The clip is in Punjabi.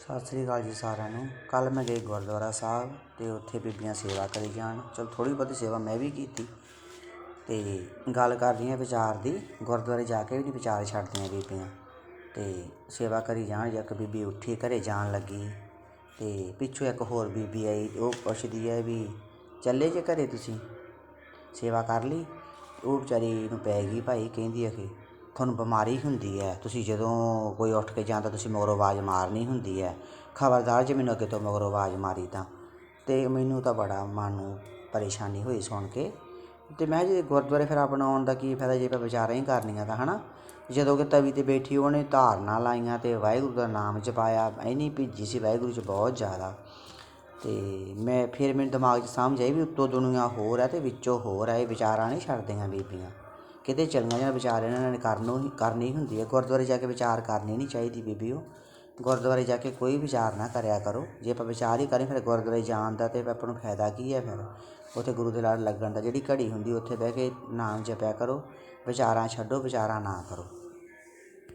ਸਤਿ ਸ੍ਰੀ ਅਕਾਲ ਜੀ ਸਾਰਿਆਂ ਨੂੰ। ਕੱਲ ਮੈਂ ਗਈ ਗੁਰਦੁਆਰਾ ਸਾਹਿਬ ਤੇ ਉੱਥੇ ਬੀਬੀਆਂ ਸੇਵਾ ਕਰੀ ਜਾਣ। ਚਲ ਥੋੜੀ ਬਹੁਤੀ ਸੇਵਾ ਮੈਂ ਵੀ ਕੀਤੀ। ਤੇ ਗੱਲ ਕਰ ਰਹੀਆਂ ਵਿਚਾਰ ਦੀ। ਗੁਰਦੁਆਰੇ ਜਾ ਕੇ ਵੀ ਨਹੀਂ ਵਿਚਾਰ ਛੱਡਦੀਆਂ ਬੀਬੀਆਂ। ਤੇ ਸੇਵਾ ਕਰੀ ਜਾਣ, ਜਾਂ ਇੱਕ ਬੀਬੀ ਉੱਠੀ ਘਰੇ ਜਾਣ ਲੱਗੀ, ਤੇ ਪਿੱਛੋਂ ਇੱਕ ਹੋਰ ਬੀਬੀ ਆਈ ਉਹ ਪੁੱਛਦੀ ਹੈ ਵੀ, ਚੱਲੇ ਜੇ ਘਰੇ ਤੁਸੀਂ? ਸੇਵਾ ਕਰ ਲਈ? ਉਹ ਵਿਚਾਰੀ ਨੂੰ ਪੈ ਗਈ ਭਾਈ, ਕਹਿੰਦੀ ਹੈ ਕਿ ਤੁਹਾਨੂੰ ਬਿਮਾਰੀ ਹੁੰਦੀ ਹੈ, ਤੁਸੀਂ ਜਦੋਂ ਕੋਈ ਉੱਠ ਕੇ ਜਾਂਦਾ, ਤੁਸੀਂ ਮਗਰੋਂ ਆਵਾਜ਼ ਮਾਰਨੀ ਹੁੰਦੀ ਹੈ। ਖਬਰਦਾਰ ਜੇ ਮੈਨੂੰ ਅੱਗੇ ਤੋਂ ਮਗਰੋਂ ਆਵਾਜ਼ ਮਾਰੀ ਤਾਂ। ਤੇ ਮੈਨੂੰ ਤਾਂ ਬੜਾ ਮਨ ਨੂੰ ਪਰੇਸ਼ਾਨੀ ਹੋਈ ਸੁਣ ਕੇ। ਅਤੇ ਮੈਂ ਜੇ ਗੁਰਦੁਆਰੇ ਫਿਰ ਆਪਣਾ ਆਉਣ ਦਾ ਕੀ ਫਾਇਦਾ ਜੇ ਆਪਾਂ ਵਿਚਾਰਾਂ ਹੀ ਕਰਨੀਆਂ ਤਾਂ, ਹਨਾ? ਜਦੋਂ ਕਿ ਤਵੀ ਤੇ ਬੈਠੀ ਉਹਨੇ ਧਾਰਨਾ ਲਾਈਆਂ ਤੇ ਵਾਹਿਗੁਰੂ ਦਾ ਨਾਮ ਜਪਾਇਆ। ਇੰਨੀ ਭਿੱਜੀ ਸੀ, ਵਾਹਿਗੁਰੂ 'ਚ ਬਹੁਤ ਜ਼ਿਆਦਾ। ਤੇ ਮੈਂ ਫਿਰ ਮੇਰੇ ਦਿਮਾਗ 'ਚ ਸਮਝ ਆਈ ਵੀ ਉੱਤੋਂ ਦੁਨੀਆ ਹੋਰ ਹੈ ਤੇ ਵਿੱਚੋਂ ਹੋਰ ਹੈ, ਇਹ ਵਿਚਾਰਾਂ ਨਹੀਂ ਛੱਡਦੀਆਂ ਬੀਬੀਆਂ। ਕਿਤੇ ਚਲੀਆਂ ਜਾਂ ਵਿਚਾਰ ਇਹਨਾਂ ਨੇ ਕਰਨੋਂ ਹੀ ਕਰਨੀ ਹੁੰਦੀ ਹੈ। ਗੁਰਦੁਆਰੇ ਜਾ ਕੇ ਵਿਚਾਰ ਕਰਨੀ ਨਹੀਂ ਚਾਹੀਦੀ ਬੀਬੀਓ। ਗੁਰਦੁਆਰੇ ਜਾ ਕੇ ਕੋਈ ਵਿਚਾਰ ਨਾ ਕਰਿਆ ਕਰੋ। ਜੇ ਆਪਾਂ ਵਿਚਾਰ ਹੀ ਕਰੇ, ਫਿਰ ਗੁਰਦੁਆਰੇ ਜਾਣ ਦਾ ਤੇ ਆਪਾਂ ਨੂੰ ਫਾਇਦਾ ਕੀ ਹੈ ਫਿਰ? ਉੱਥੇ ਗੁਰੂ ਦੇ ਲੜ ਲੱਗਣ ਦਾ। ਜਿਹੜੀ ਘੜੀ ਹੁੰਦੀ, ਉੱਥੇ ਬਹਿ ਕੇ ਨਾਮ ਜਪਿਆ ਕਰੋ। ਵਿਚਾਰਾਂ ਛੱਡੋ, ਵਿਚਾਰਾਂ ਨਾ ਕਰੋ।